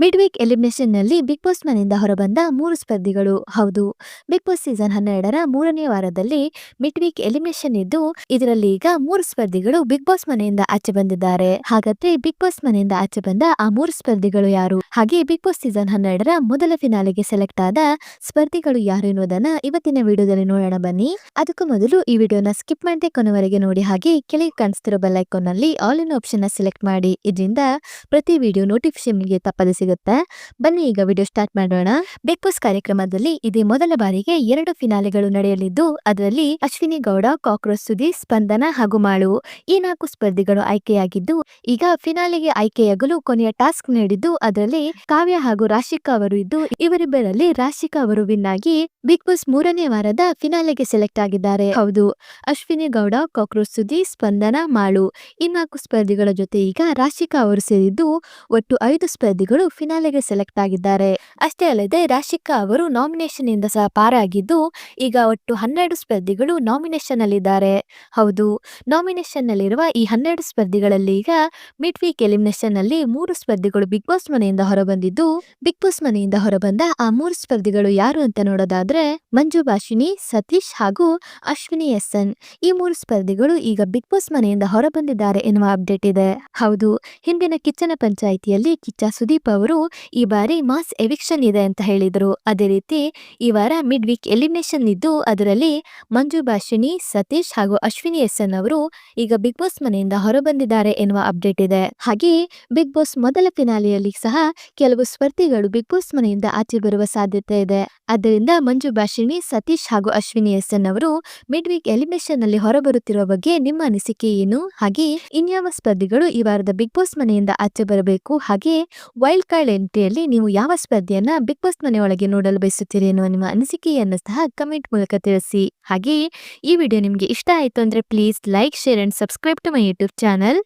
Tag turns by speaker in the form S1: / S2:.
S1: Mid week ಎಲಿಮಿನೇಷನ್ನಲ್ಲಿ Big Boss ಮನೆಯಿಂದ ಹೊರಬಂದ ಮೂರು ಸ್ಪರ್ಧಿಗಳು. ಹೌದು ಬಿಗ್ ಬಾಸ್ ಸೀಸನ್ ಹನ್ನೆರಡರ ಮೂರನೇ ವಾರದಲ್ಲಿ ಮಿಡ್ ವೀಕ್ ಎಲಿಮಿನೇಷನ್ ಇದ್ದು, ಇದರಲ್ಲಿ ಈಗ ಮೂರು ಸ್ಪರ್ಧಿಗಳು ಬಿಗ್ ಬಾಸ್ ಮನೆಯಿಂದ ಆಚೆ ಬಂದಿದ್ದಾರೆ. ಹಾಗಾದ್ರೆ ಬಿಗ್ ಬಾಸ್ ಮನೆಯಿಂದ ಆಚೆ ಬಂದ ಆ ಮೂರು ಸ್ಪರ್ಧಿಗಳು ಯಾರು? ಹಾಗೆ ಬಿಗ್ ಬಾಸ್ ಸೀಸನ್ ಹನ್ನೆರಡರ ಮೊದಲ ಫಿನಾಲೆಗೆ ಸೆಲೆಕ್ಟ್ ಆದ ಸ್ಪರ್ಧಿಗಳು ಯಾರು ಎನ್ನುವುದನ್ನ ಇವತ್ತಿನ ವಿಡಿಯೋದಲ್ಲಿ ನೋಡೋಣ ಬನ್ನಿ. ಅದಕ್ಕೂ ಮೊದಲು ಈ ವಿಡಿಯೋನ ಸ್ಕಿಪ್ ಮಾಡದೆ ಕೊನೆವರೆಗೆ ನೋಡಿ. ಹಾಗೆ ಕೆಳಗೆ ಕಾಣಿಸ್ತಿರೋ ಬೆಲ್ ಐಕಾನ್ನಲ್ಲಿ ಆಲ್ ಇನ್ ಆಪ್ಷನ್ ಸೆಲೆಕ್ಟ್ ಮಾಡಿ. ಇದರಿಂದ ಪ್ರತಿ ವಿಡಿಯೋ ನೋಟಿಫಿಕೇಶನ್ಗೆ ತಪ್ಪದೆ ಸಿಗುತ್ತೆ. ಬನ್ನಿ ಈಗ ವಿಡಿಯೋ ಸ್ಟಾರ್ಟ್ ಮಾಡೋಣ. ಬಿಗ್ ಬಾಸ್ ಕಾರ್ಯಕ್ರಮದಲ್ಲಿ ಇದೇ ಮೊದಲ ಬಾರಿಗೆ ಎರಡು ಫಿನಾಲೆಗಳು ನಡೆಯಲಿದ್ದು, ಅದರಲ್ಲಿ ಅಶ್ವಿನಿ ಗೌಡ, ಕಾಕ್ರೋಚ್ ಸುದಿ ಸ್ಪಂದನ ಹಾಗೂ ಮಾಳು. ಈ ನಾಲ್ಕು ಸ್ಪರ್ಧಿಗಳು ಆಯ್ಕೆಯಾಗಿದ್ದು, ಈಗ ಫಿನಾಲೆಗೆ ಆಯ್ಕೆಯಾಗಲು ಕೊನೆಯ ಟಾಸ್ಕ್ ನೀಡಿದ್ದು, ಅದರಲ್ಲಿ ಕಾವ್ಯ ಹಾಗೂ ರಾಶಿಕಾ ಅವರು ಇದ್ದು, ಇವರಿಬ್ಬರಲ್ಲಿ ರಾಶಿಕಾ ಅವರು ವಿನ್ ಆಗಿ ಬಿಗ್ ಬಾಸ್ ಮೂರನೇ ವಾರದ ಫಿನಾಲೆಗೆ ಸೆಲೆಕ್ಟ್ ಆಗಿದ್ದಾರೆ. ಹೌದು, ಅಶ್ವಿನಿ ಗೌಡ, ಕಾಕ್ರೋಚ್ ಸುದಿ ಸ್ಪಂದನ, ಮಾಳು. ಈ ನಾಲ್ಕು ಸ್ಪರ್ಧಿಗಳ ಜೊತೆ ಈಗ ರಾಶಿಕಾ ಅವರು ಸೇರಿದ್ದು, ಒಟ್ಟು ಐದು ಸ್ಪರ್ಧಿಗಳು ಫಿನಾಲೆಗೆ ಸೆಲೆಕ್ಟ್ ಆಗಿದ್ದಾರೆ. ಅಷ್ಟೇ ಅಲ್ಲದೆ ರಾಶಿಕಾ ಅವರು ನಾಮಿನೇಷನ್ ಇಂದ ಸಹ ಪಾರಾಗಿದ್ದು, ಈಗ ಒಟ್ಟು ಹನ್ನೆರಡು ಸ್ಪರ್ಧಿಗಳು ನಾಮಿನೇಷನ್ ಅಲ್ಲಿದ್ದಾರೆ ಹೌದು ನಾಮಿನೇಷನ್ ನಲ್ಲಿರುವ ಈ ಹನ್ನೆರಡು ಸ್ಪರ್ಧಿಗಳಲ್ಲಿ ಈಗ ಮಿಡ್ ವೀಕ್ ಎಲಿಮಿನೇಷನ್ನಲ್ಲಿ ಮೂರು ಸ್ಪರ್ಧಿಗಳು ಬಿಗ್ ಬಾಸ್ ಮನೆಯಿಂದ ಹೊರಬಂದಿದ್ದು ಬಿಗ್ ಬಾಸ್ ಮನೆಯಿಂದ ಹೊರಬಂದ ಆ ಮೂರು ಸ್ಪರ್ಧಿಗಳು ಯಾರು ಅಂತ ನೋಡೋದಾದ್ರೆ ಮಂಜು ಭಾಷಿನಿ ಸತೀಶ್ ಹಾಗೂ ಅಶ್ವಿನಿ ಎಸ್ ಎನ್ ಈ ಮೂರು ಸ್ಪರ್ಧಿಗಳು ಈಗ ಬಿಗ್ ಬಾಸ್ ಮನೆಯಿಂದ ಹೊರಬಂದಿದ್ದಾರೆ ಎನ್ನುವ ಅಪ್ಡೇಟ್ ಇದೆ. ಹೌದು, ಹಿಂದಿನ ಕಿಚ್ಚನ ಪಂಚಾಯಿತಿಯಲ್ಲಿ ಕಿಚ್ಚ ಸುದೀಪ್ ಅವರು ಈ ಬಾರಿ ಮಾಸ್ ಎವಿಕ್ಷನ್ ಇದೆ ಅಂತ ಹೇಳಿದರು. ಅದೇ ರೀತಿ, ಈ ವಾರ ಮಿಡ್ ವೀಕ್ ಎಲಿಮಿನೇಷನ್ ಇದ್ದು, ಅದರಲ್ಲಿ ಮಂಜು ಭಾಷಿಣಿ, ಸತೀಶ್ ಹಾಗೂ ಅಶ್ವಿನಿ ಎಸ್ ಎನ್ ಅವರು ಈಗ ಬಿಗ್ ಬಾಸ್ ಮನೆಯಿಂದ ಹೊರಬಂದಿದ್ದಾರೆ ಎನ್ನುವ ಅಪ್ಡೇಟ್ ಇದೆ. ಹಾಗೆಯೇ, ಬಿಗ್ ಬಾಸ್ ಮೊದಲ ಫಿನಾಲೆಯಲ್ಲಿ ಸಹ ಕೆಲವು ಸ್ಪರ್ಧಿಗಳು ಬಿಗ್ ಬಾಸ್ ಮನೆಯಿಂದ ಆಚೆ ಬರುವ ಸಾಧ್ಯತೆ ಇದೆ. ಆದ್ದರಿಂದ ಮಂಜು ಭಾಷಿಣಿ, ಸತೀಶ್ ಹಾಗೂ ಅಶ್ವಿನಿ ಎಸ್ ಎನ್ ಅವರು ಮಿಡ್ ವೀಕ್ ಎಲಿಮಿನೇಷನ್ನಲ್ಲಿ ಹೊರಬರುತ್ತಿರುವ ಬಗ್ಗೆ ನಿಮ್ಮ ಅನಿಸಿಕೆ ಏನು? ಹಾಗೆ ಇನ್ಯಾವ ಸ್ಪರ್ಧಿಗಳು ಈ ವಾರದ ಬಿಗ್ ಬಾಸ್ ಮನೆಯಿಂದ ಆಚೆ ಬರಬೇಕು? ಹಾಗೆ ವೈಲ್ಡ್ ಕಾರ್ಡ್ ಎಂಟ್ರಿಯಲ್ಲಿ ನೀವು ಯಾವ ಸ್ಪರ್ಧೆಯನ್ನ ಬಿಗ್ ಬಾಸ್ ಮನೆಯೊಳಗೆ ನೋಡಲು ಬಯಸುತ್ತೀರಿ ಎನ್ನುವ ನಿಮ್ಮ ಅನಿಸಿಕೆಯನ್ನು ಸಹ ಕಮೆಂಟ್ ಮೂಲಕ ತಿಳಿಸಿ. ಹಾಗೆ ಈ ವಿಡಿಯೋ ನಿಮಗೆ ಇಷ್ಟ ಆಯಿತು ಅಂದ್ರೆ please like, share and subscribe to my YouTube channel.